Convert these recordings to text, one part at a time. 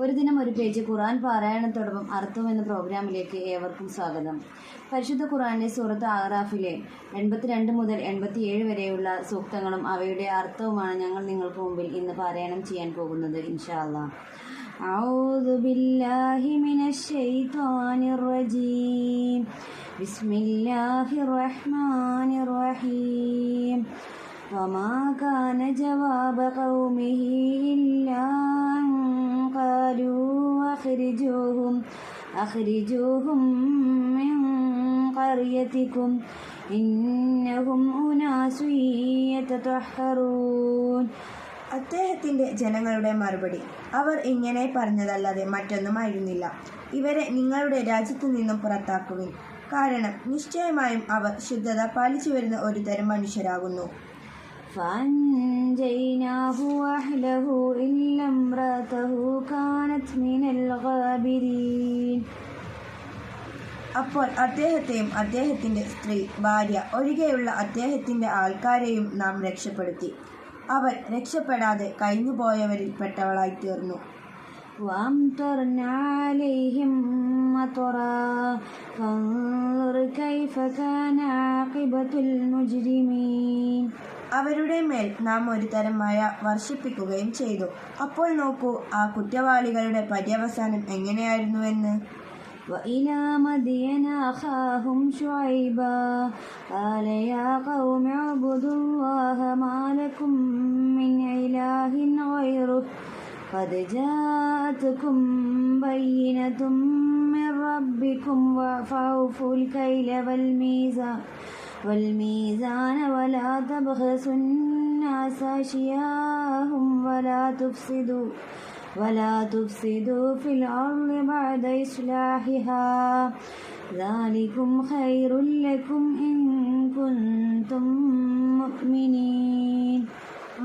ഒരു ദിനം ഒരു പേജ് ഖുറാൻ പാരായണത്തോടൊപ്പം അർത്ഥം എന്ന പ്രോഗ്രാമിലേക്ക് ഏവർക്കും സ്വാഗതം പരിശുദ്ധ ഖുറാനിലെ സൂറത്ത് ആറാഫിലെ എൺപത്തിരണ്ട് മുതൽ എൺപത്തിയേഴ് വരെയുള്ള സൂക്തങ്ങളും അവയുടെ അർത്ഥവുമാണ് ഞങ്ങൾ നിങ്ങൾക്ക് മുമ്പിൽ ഇന്ന് പാരായണം ചെയ്യാൻ പോകുന്നത് ഇൻഷാ അല്ലാ أعوذ بالله من الشيطان الرجيم بسم الله الرحمن الرحيم وما كان جواب قومه إلا أن قالوا أخرجوهم أخرجوهم من قريتكم إنهم أناس يتطهرون അദ്ദേഹത്തിന്റെ ജനങ്ങളുടെ മറുപടി അവർ ഇങ്ങനെ പറഞ്ഞതല്ലാതെ മറ്റൊന്നുമായിരുന്നില്ല ഇവരെ നിങ്ങളുടെ രാജ്യത്തു നിന്നും പുറത്താക്കുവിൻ കാരണം നിശ്ചയമായും അവർ ശുദ്ധത പാലിച്ചു വരുന്ന ഒരു തരം മനുഷ്യരാകുന്നു فأنجيناه وأهله إلا امرأته كانت من الغابرين അപ്പോൾ അദ്ദേഹത്തെയും അദ്ദേഹത്തിന്റെ സ്ത്രീ ഭാര്യ ഒഴികെയുള്ള അദ്ദേഹത്തിന്റെ ആൾക്കാരെയും നാം രക്ഷപ്പെടുത്തി അവൻ രക്ഷപ്പെടാതെ കഴിഞ്ഞുപോയവരിൽ പെട്ടവളായി തീർന്നു وأمطرنا عليهم مطرا فانظر كيف كان عاقبة المجرمين അവരുടെ മേൽ നാം ഒരു തരം മഴ വർഷിപ്പിക്കുകയും ചെയ്തു അപ്പോൾ നോക്കൂ ആ കുറ്റവാളികളുടെ പര്യവസാനം എങ്ങനെയായിരുന്നുവെന്ന് وإلى مدين أخاهم شعيبا قال يا قوم اعبدوا الله ما لكم من إله غيره قد جاءتكم بينة من ربكم فأوفوا الكيل والميزان والميزان ولا تبخسوا الناس أشياءهم ولا تفسدوا ولا تفسدوا في الأرض بعد إصلاحها. ذلكم خير لكم إن كنتم مؤمنين.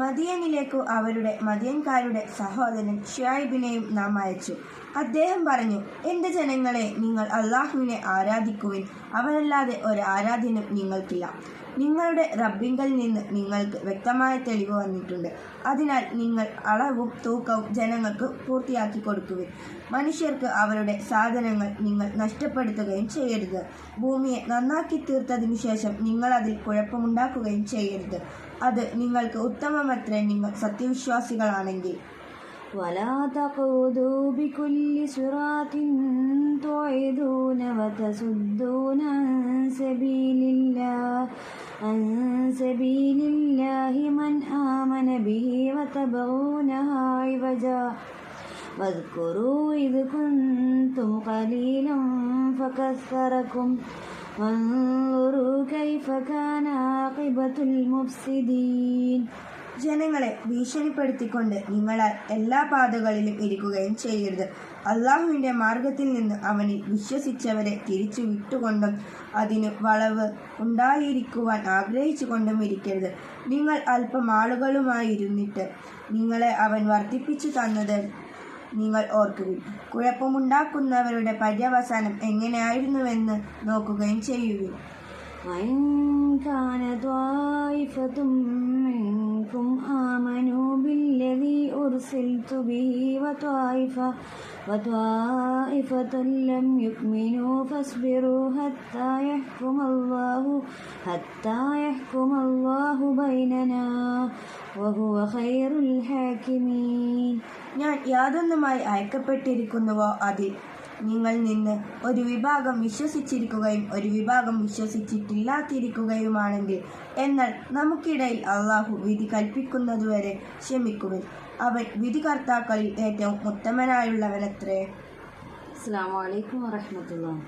മദിയനിലേക്കു അവരുടെ മദിയൻകാരുടെ സഹോദരൻ ഷുഐബിനെയും നാം അയച്ചു. അദ്ദേഹം പറഞ്ഞു എന്റെ ജനങ്ങളെ നിങ്ങൾ അള്ളാഹുവിനെ ആരാധിക്കുവിൻ. അവനല്ലാതെ ഒരു ആരാധ്യനും നിങ്ങൾക്കില്ല. നിങ്ങളുടെ റബ്ബിങ്കൽ നിന്ന് നിങ്ങൾക്ക് വ്യക്തമായ തെളിവ് വന്നിട്ടുണ്ട്. അതിനാൽ നിങ്ങൾ അളവും തൂക്കവും ജനങ്ങൾക്ക് പൂർത്തിയാക്കി കൊടുക്കുവിൻ. മനുഷ്യർക്ക് അവരുടെ സാധനങ്ങൾ നിങ്ങൾ നഷ്ടപ്പെടുത്തുകയും ചെയ്യരുത്. ഭൂമിയെ നന്നാക്കി തീർത്തതിനു ശേഷം നിങ്ങൾ അതിൽ കുഴപ്പമുണ്ടാക്കുകയും ചെയ്യരുത്. അത് നിങ്ങൾക്ക് ഉത്തമമത്രേ നിങ്ങൾ സത്യവിശ്വാസികളാണെങ്കിൽ. ولا تقودوا بكل صراط تعيدون وتصدون عن سبيل الله. عن سبيل الله من آمن به وتبغونها عوجا. واذكروا إذ كنتم قليلا فكثركم. وانظروا كيف كان عاقبة المفسدين. ജനങ്ങളെ ഭീഷണിപ്പെടുത്തിക്കൊണ്ട് നിങ്ങളാൽ എല്ലാ പാതകളിലും ഇരിക്കുകയും ചെയ്യരുത്. അള്ളാഹുവിന്റെ മാർഗത്തിൽ നിന്ന് അവനിൽ വിശ്വസിച്ചവരെ തിരിച്ചു വിട്ടുകൊണ്ടും അതിന് വളവ് ഉണ്ടായിരിക്കുവാൻ ആഗ്രഹിച്ചുകൊണ്ടും ഇരിക്കരുത്. നിങ്ങൾ അല്പം ആളുകളുമായിരുന്നിട്ട് നിങ്ങളെ അവൻ വർദ്ധിപ്പിച്ചു തന്നത് നിങ്ങൾ ഓർക്കുകയും കുഴപ്പമുണ്ടാക്കുന്നവരുടെ പര്യവസാനം എങ്ങനെയായിരുന്നുവെന്ന് നോക്കുകയും ചെയ്യുകയും منكم آمنوا بالذي أرسلت به وطائفة وطائفة لم يؤمنوا فاصبروا حتى يحكم الله حتى يحكم الله بيننا وهو خير الحاكمين ഞാൻ യാതൊന്നുമായി അയക്കപ്പെട്ടിരിക്കുന്നുവോ അതിൽ നിങ്ങൾ നിന്ന് ഒരു വിഭാഗം വിശ്വസിച്ചിരിക്കുകയും ഒരു വിഭാഗം വിശ്വസിച്ചിട്ടില്ലാതിരിക്കുകയുമാണെങ്കിൽ എന്നാൽ നമുക്കിടയിൽ അള്ളാഹു വിധി കൽപ്പിക്കുന്നതുവരെ ക്ഷമിക്കുക അവൻ വിധികർത്താക്കളിൽ ഏറ്റവും ഉത്തമനായുള്ളവനത്രേ. അസ്സാം വലൈക്കും വാഹമത്തുള്ള